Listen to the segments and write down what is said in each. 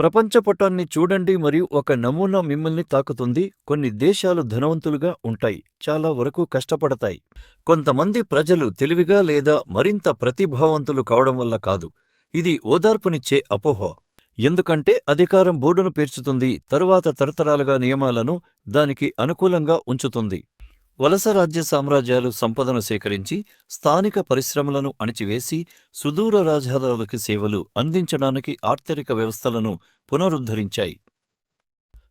ప్రపంచ పటాన్ని చూడండి మరియు ఒక నమూనా మిమ్మల్ని తాకుతుంది. కొన్ని దేశాలు ధనవంతులుగా ఉంటాయి. చాలా వరకు కష్టపడతాయి. కొంతమంది ప్రజలు తెలివిగా లేదా మరింత ప్రతిభావంతులు కావడం వల్ల కాదు. ఇది ఓదార్పునిచ్చే అపోహ. ఎందుకంటే అధికారం బోర్డును పేర్చుతుంది. తరువాత తరతరాలుగా నియమాలను దానికి అనుకూలంగా ఉంచుతుంది. వలస రాజ్య సామ్రాజ్యాలు సంపదను సేకరించి స్థానిక పరిశ్రమలను అణిచివేసి సుదూర రాజధానులకి సేవలు అందించడానికి ఆర్థిక వ్యవస్థలను పునరుద్ధరించాయి.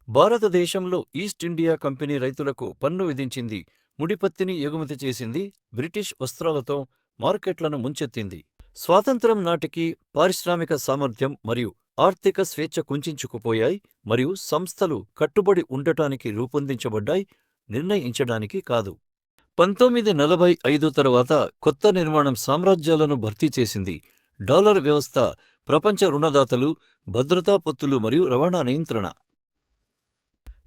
భారతదేశంలో ఈస్ట్ ఇండియా కంపెనీ రైతులకు పన్ను విధించింది ముడిపత్తిని ఎగుమతి చేసింది బ్రిటిష్ వస్త్రాలతో మార్కెట్లను ముంచెత్తింది. స్వాతంత్రం నాటికి పారిశ్రామిక సామర్థ్యం మరియు ఆర్థిక స్వేచ్ఛ కుంచుకుపోయాయి మరియు సంస్థలు కట్టుబడి ఉండటానికి రూపొందించబడ్డాయి. నిర్ణయించడానికి కాదు. పంతొమ్మిది నలభై ఐదు తరువాత కొత్త నిర్మాణం సామ్రాజ్యాలను భర్తీ చేసింది. డాలర్ వ్యవస్థ ప్రపంచ రుణదాతలు భద్రతా పొత్తులు మరియు రవాణా నియంత్రణ.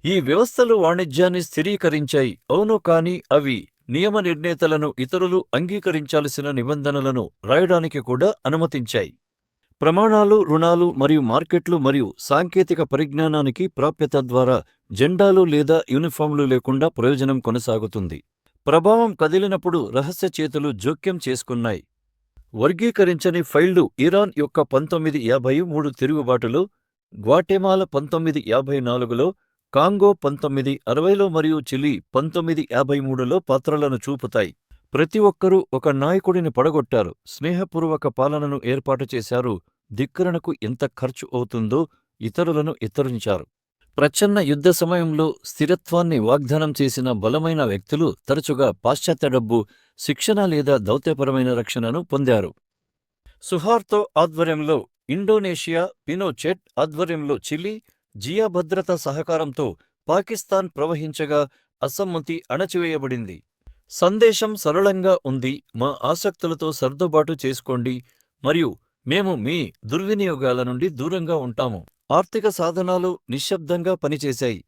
ఈ వ్యవస్థలు వాణిజ్యాన్ని స్థిరీకరించాయి. అవును కాని అవి నియమ నిర్ణేతలను ఇతరులు అంగీకరించాల్సిన నిబంధనలను రాయడానికి కూడా అనుమతించాయి. ప్రమాణాలు రుణాలు మరియు మార్కెట్లు మరియు సాంకేతిక పరిజ్ఞానానికి ప్రాప్యత ద్వారా జెండాలు లేదా యూనిఫామ్లు లేకుండా ప్రయోజనం కొనసాగుతుంది. ప్రభావం కదిలినప్పుడు రహస్య చేతులు జోక్యం చేసుకున్నాయి. వర్గీకరించని ఫైళ్ళు ఇరాన్ యొక్క పంతొమ్మిది యాభై మూడు తిరుగుబాటులో గ్వాటెమాల పంతొమ్మిది యాభై నాలుగులో కాంగో పంతొమ్మిది అరవైలో మరియు చిలీ పంతొమ్మిది యాభై మూడులో పాత్రలను చూపుతాయి. ప్రతి ఒక్కరూ ఒక నాయకుడిని పడగొట్టారు. స్నేహపూర్వక పాలనను ఏర్పాటు చేశారు ధిక్కరణకు ఎంత ఖర్చు అవుతుందో ఇతరులను ఎత్తరించారు. ప్రచ్ఛన్న యుద్ధ సమయంలో స్థిరత్వాన్ని వాగ్దానం చేసిన బలమైన వ్యక్తులు తరచుగా పాశ్చాత్య డబ్బు శిక్షణ లేదా దౌత్యపరమైన రక్షణను పొందారు. సుహార్తో ఆధ్వర్యంలో ఇండోనేషియా పినోచెట్ ఆధ్వర్యంలో చిలీ జియా భద్రత సహకారంతో పాకిస్తాన్ ప్రవహించగా అసమ్మతి అణచివేయబడింది. సందేశం సరళంగా ఉంది మా ఆసక్తులతో సర్దుబాటు చేసుకోండి మరియు మేము మీ దుర్వినియోగాల నుండి దూరంగా ఉంటాము. ఆర్థిక సాధనాలు నిశ్శబ్దంగా పనిచేశాయి.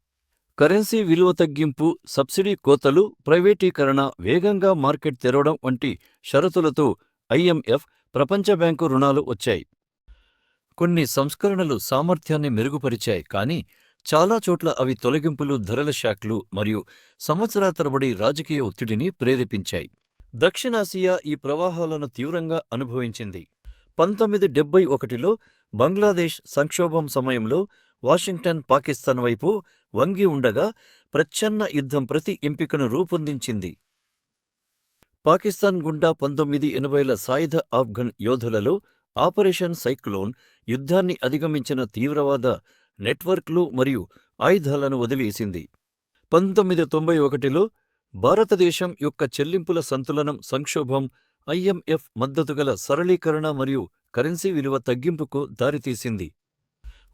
కరెన్సీ విలువ తగ్గింపు సబ్సిడీ కోతలు ప్రైవేటీకరణ వేగంగా మార్కెట్ తెరవడం వంటి షరతులతో ఐఎంఎఫ్ ప్రపంచ బ్యాంకు రుణాలు వచ్చాయి. కొన్ని సంస్కరణలు సామర్థ్యాన్ని మెరుగుపరిచాయి కానీ చాలా చోట్ల అవి తొలగింపులు ధరల షాక్లు మరియు సంవత్సరాల తరబడి రాజకీయ ఒత్తిడిని ప్రేరేపించాయి. దక్షిణాసియా ఈ ప్రవాహాలను తీవ్రంగా అనుభవించింది. పంతొమ్మిది డెబ్బై ఒకటిలో బంగ్లాదేశ్ సంక్షోభం సమయంలో వాషింగ్టన్ పాకిస్తాన్ వైపు వంగి ఉండగా ప్రచ్ఛన్న యుద్ధం ప్రతి ఎంపికను రూపొందించింది. పాకిస్తాన్ గుండా పంతొమ్మిది ఎనభైల సాయుధ ఆఫ్ఘన్ యోధులలో ఆపరేషన్ సైక్లోన్ యుద్ధాన్ని అధిగమించిన తీవ్రవాద నెట్వర్క్లు మరియు ఆయుధాలను వదిలేసింది పంతొమ్మిది తొంభై ఒకటిలో భారతదేశం యొక్క చెల్లింపుల సంతులనం సంక్షోభం ఐఎంఎఫ్ మద్దతుగల సరళీకరణ మరియు కరెన్సీ విలువ తగ్గింపుకు దారితీసింది.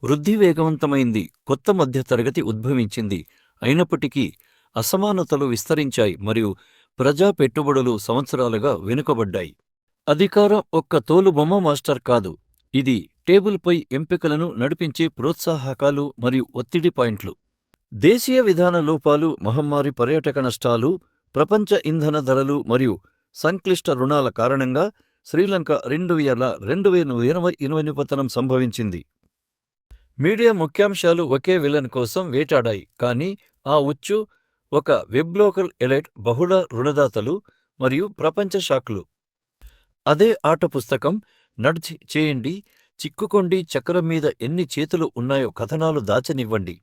వృద్ధి వేగవంతమైంది కొత్త మధ్యతరగతి ఉద్భవించింది. అయినప్పటికీ అసమానతలు విస్తరించాయి మరియు ప్రజా పెట్టుబడులు సంవత్సరాలుగా వెనుకబడ్డాయి. అధికారం ఒక్క తోలుబొమ్మ మాస్టర్ కాదు. ఇది టేబుల్పై ఎంపికలను నడిపించే ప్రోత్సాహకాలు మరియు ఒత్తిడి పాయింట్లు. దేశీయ విధాన లోపాలు మహమ్మారి పర్యాటక నష్టాలు ప్రపంచ ఇంధన ధరలు మరియు సంక్లిష్ట రుణాల కారణంగా శ్రీలంక రెండు వేల రెండు వేల ఇరవై ఇరవై పతనం సంభవించింది. మీడియా ముఖ్యాంశాలు ఒకే విలన్ కోసం వేటాడాయి కానీ ఆ ఉచ్చు ఒక వెబ్లోకల్ ఎలైట్ బహుళ రుణదాతలు మరియు ప్రపంచ షాక్లు. అదే ఆట పుస్తకం నడిచి చేయండి చిక్కుకోండి చక్రం మీద ఎన్ని చేతులు ఉన్నాయో కథనాలు దాచనివ్వండి.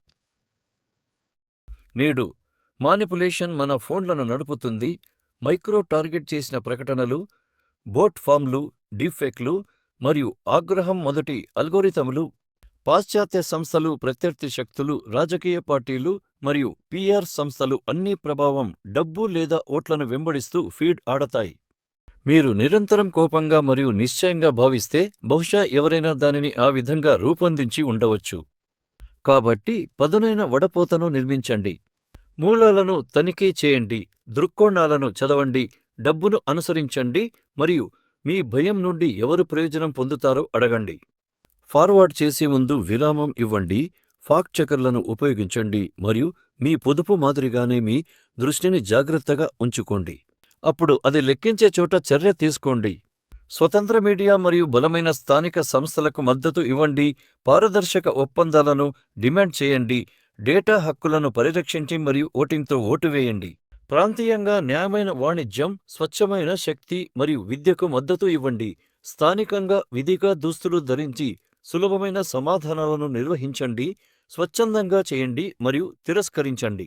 నేడు మానిపులేషన్ మన ఫోన్లను నడుపుతుంది మైక్రో టార్గెట్ చేసిన ప్రకటనలు బోట్ ఫామ్లు డీఫేక్లు మరియు ఆగ్రహం మొదటి అల్గోరిథములు పాశ్చాత్య సంస్థలు ప్రత్యర్థి శక్తులు రాజకీయ పార్టీలు మరియు పిఆర్ సంస్థలు అన్ని ప్రభావం డబ్బు లేదా ఓట్లను వెంబడిస్తూ ఫీడ్ ఆడతాయి. మీరు నిరంతరం కోపంగా మరియు నిశ్చయంగా భావిస్తే బహుశా ఎవరైనా దానిని ఆ విధంగా రూపొందించి ఉండవచ్చు. కాబట్టి పదునైన వడపోతను నిర్మించండి. మూలాలను తనిఖీ చేయండి దృక్కోణాలను చదవండి డబ్బును అనుసరించండి మరియు మీ భయం నుండి ఎవరు ప్రయోజనం పొందుతారో అడగండి. ఫార్వర్డ్ చేసే ముందు విరామం ఇవ్వండి ఫాక్ట్ చెకర్లను ఉపయోగించండి మరియు మీ పొదుపు మాదిరిగానే మీ దృష్టిని జాగ్రత్తగా ఉంచుకోండి. అప్పుడు అది లెక్కించే చోట చర్య తీసుకోండి. స్వతంత్ర మీడియా మరియు బలమైన స్థానిక సంస్థలకు మద్దతు ఇవ్వండి పారదర్శక ఒప్పందాలను డిమాండ్ చేయండి డేటా హక్కులను పరిరక్షించి మరియు ఓటింగ్తో ఓటు వేయండి. ప్రాంతీయంగా న్యాయమైన వాణిజ్యం స్వచ్ఛమైన శక్తి మరియు విద్యకు మద్దతు ఇవ్వండి. స్థానికంగా విధిగా దుస్తులు ధరించి సులభమైన సమాధానాలను నిర్వహించండి. స్వచ్ఛందంగా చేయండి మరియు తిరస్కరించండి.